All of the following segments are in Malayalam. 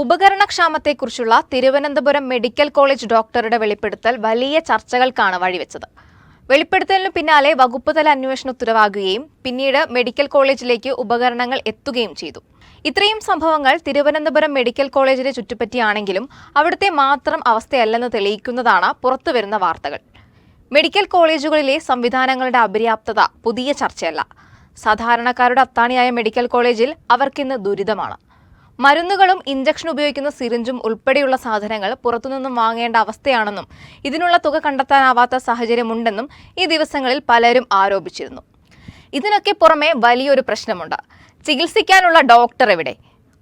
ഉപകരണക്ഷാമത്തെക്കുറിച്ചുള്ള തിരുവനന്തപുരം മെഡിക്കൽ കോളേജ് ഡോക്ടറുടെ വെളിപ്പെടുത്തൽ വലിയ ചർച്ചകൾക്കാണ് വഴിവെച്ചത്. വെളിപ്പെടുത്തലിനു പിന്നാലെ വകുപ്പുതല അന്വേഷണ ഉത്തരവാകുകയും പിന്നീട് മെഡിക്കൽ കോളേജിലേക്ക് ഉപകരണങ്ങൾ എത്തുകയും ചെയ്തു. ഇത്രയും സംഭവങ്ങൾ തിരുവനന്തപുരം മെഡിക്കൽ കോളേജിനെ ചുറ്റിപ്പറ്റിയാണെങ്കിലും അവിടുത്തെ മാത്രം അവസ്ഥയല്ലെന്ന് തെളിയിക്കുന്നതാണ് പുറത്തുവരുന്ന വാർത്തകൾ. മെഡിക്കൽ കോളേജുകളിലെ സംവിധാനങ്ങളുടെ അപര്യാപ്തത പുതിയ ചർച്ചയല്ല. സാധാരണക്കാരുടെ അത്താണിയായ മെഡിക്കൽ കോളേജിൽ അവർക്കിന്ന് ദുരിതമാണ്. മരുന്നുകളും ഇഞ്ചക്ഷൻ ഉപയോഗിക്കുന്ന സിറിഞ്ചും ഉൾപ്പെടെയുള്ള സാധനങ്ങൾ പുറത്തുനിന്നും വാങ്ങേണ്ട അവസ്ഥയാണെന്നും ഇതിനുള്ള തുക കണ്ടെത്താനാവാത്ത സാഹചര്യമുണ്ടെന്നും ഈ ദിവസങ്ങളിൽ പലരും ആരോപിച്ചിരുന്നു. ഇതിനൊക്കെ പുറമെ വലിയൊരു പ്രശ്നമുണ്ട്. ചികിത്സിക്കാനുള്ള ഡോക്ടർ എവിടെ?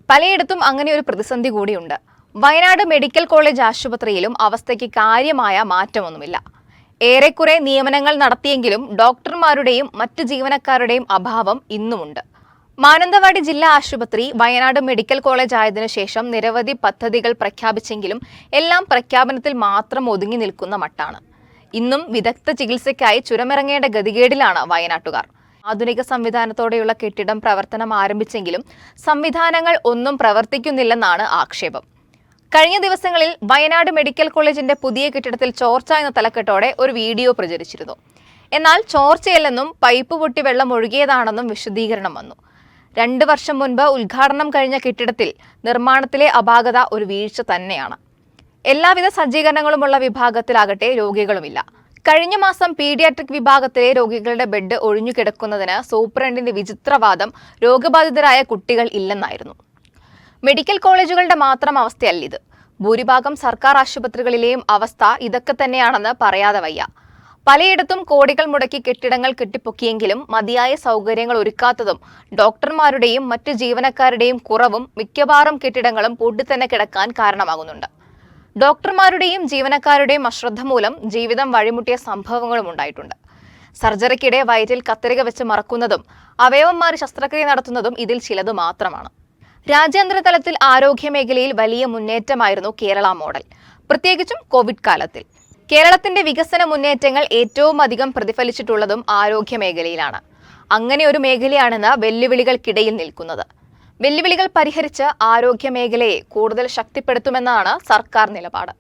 പലയിടത്തും അങ്ങനെ ഒരു പ്രതിസന്ധി കൂടിയുണ്ട്. വയനാട് മെഡിക്കൽ കോളേജ് ആശുപത്രിയിലും അവസ്ഥയ്ക്ക് കാര്യമായ മാറ്റമൊന്നുമില്ല. ഏറെക്കുറെ നിയമനങ്ങൾ നടത്തിയെങ്കിലും ഡോക്ടർമാരുടെയും മറ്റ് ജീവനക്കാരുടെയും അഭാവം ഇന്നുമുണ്ട്. മാനന്തവാടി ജില്ലാ ആശുപത്രി വയനാട് മെഡിക്കൽ കോളേജ് ആയതിനു ശേഷം നിരവധി പദ്ധതികൾ പ്രഖ്യാപിച്ചെങ്കിലും എല്ലാം പ്രഖ്യാപനത്തിൽ മാത്രം ഒതുങ്ങി നിൽക്കുന്ന മട്ടാണ്. ഇന്നും വിദഗ്ധ ചികിത്സയ്ക്കായി ചുരമിറങ്ങേണ്ട ഗതികേടിലാണ് വയനാട്ടുകാർ. ആധുനിക സംവിധാനത്തോടെയുള്ള കെട്ടിടം പ്രവർത്തനം ആരംഭിച്ചെങ്കിലും സംവിധാനങ്ങൾ ഒന്നും പ്രവർത്തിക്കുന്നില്ലെന്നാണ് ആക്ഷേപം. കഴിഞ്ഞ ദിവസങ്ങളിൽ വയനാട് മെഡിക്കൽ കോളേജിന്റെ പുതിയ കെട്ടിടത്തിൽ ചോർച്ച എന്ന തലക്കെട്ടോടെ ഒരു വീഡിയോ പ്രചരിച്ചിരുന്നു. എന്നാൽ ചോർച്ചയല്ലെന്നും പൈപ്പ് പൊട്ടി വെള്ളം ഒഴുകിയതാണെന്നും വിശദീകരണം വന്നു. രണ്ട് വർഷം മുൻപ് ഉദ്ഘാടനം കഴിഞ്ഞ കെട്ടിടത്തിൽ നിർമ്മാണത്തിലെ അപാകത ഒരു വീഴ്ച തന്നെയാണ്. എല്ലാവിധ സജ്ജീകരണങ്ങളുമുള്ള വിഭാഗത്തിലാകട്ടെ രോഗികളുമില്ല. കഴിഞ്ഞ മാസം പീഡിയാട്രിക് വിഭാഗത്തിലെ രോഗികളുടെ ബെഡ് ഒഴിഞ്ഞു കിടക്കുന്നതിന് സൂപ്രണ്ടിന്റെ വിചിത്രവാദം രോഗബാധിതരായ കുട്ടികൾ ഇല്ലെന്നായിരുന്നു. മെഡിക്കൽ കോളേജുകളുടെ മാത്രം അവസ്ഥയല്ല ഇത്. ഭൂരിഭാഗം സർക്കാർ ആശുപത്രികളിലെയും അവസ്ഥ ഇതൊക്കെ തന്നെയാണെന്ന് പറയാതെ വയ്യ. പലയിടത്തും കോടികൾ മുടക്കി കെട്ടിടങ്ങൾ കെട്ടിപ്പൊക്കിയെങ്കിലും മതിയായ സൗകര്യങ്ങൾ ഒരുക്കാത്തതും ഡോക്ടർമാരുടെയും മറ്റ് ജീവനക്കാരുടെയും കുറവും മിക്കവാറും കെട്ടിടങ്ങളും പൊട്ടിത്തന്നെ കിടക്കാൻ കാരണമാകുന്നുണ്ട്. ഡോക്ടർമാരുടെയും ജീവനക്കാരുടെയും അശ്രദ്ധ മൂലം ജീവിതം വഴിമുട്ടിയ സംഭവങ്ങളും ഉണ്ടായിട്ടുണ്ട്. സർജറിക്കിടെ വയറ്റിൽ കത്തിരിക വെച്ച് മറക്കുന്നതും അവയവം മാറി ശസ്ത്രക്രിയ നടത്തുന്നതും ഇതിൽ ചിലത് മാത്രമാണ്. രാജ്യാന്തര തലത്തിൽ ആരോഗ്യ മേഖലയിൽ വലിയ മുന്നേറ്റമായിരുന്നു കേരള മോഡൽ. പ്രത്യേകിച്ചും കോവിഡ് കാലത്തിൽ. കേരളത്തിന്റെ വികസന മുന്നേറ്റങ്ങൾ ഏറ്റവും അധികം പ്രതിഫലിച്ചിട്ടുള്ളതും ആരോഗ്യ മേഖലയിലാണ്. അങ്ങനെ ഒരു മേഖലയാണെന്ന് വെല്ലുവിളികൾക്കിടയിൽ നിൽക്കുന്നത്. വെല്ലുവിളികൾ പരിഹരിച്ച് ആരോഗ്യ മേഖലയെ കൂടുതൽ ശക്തിപ്പെടുത്തുമെന്നാണ് സർക്കാർ നിലപാട്.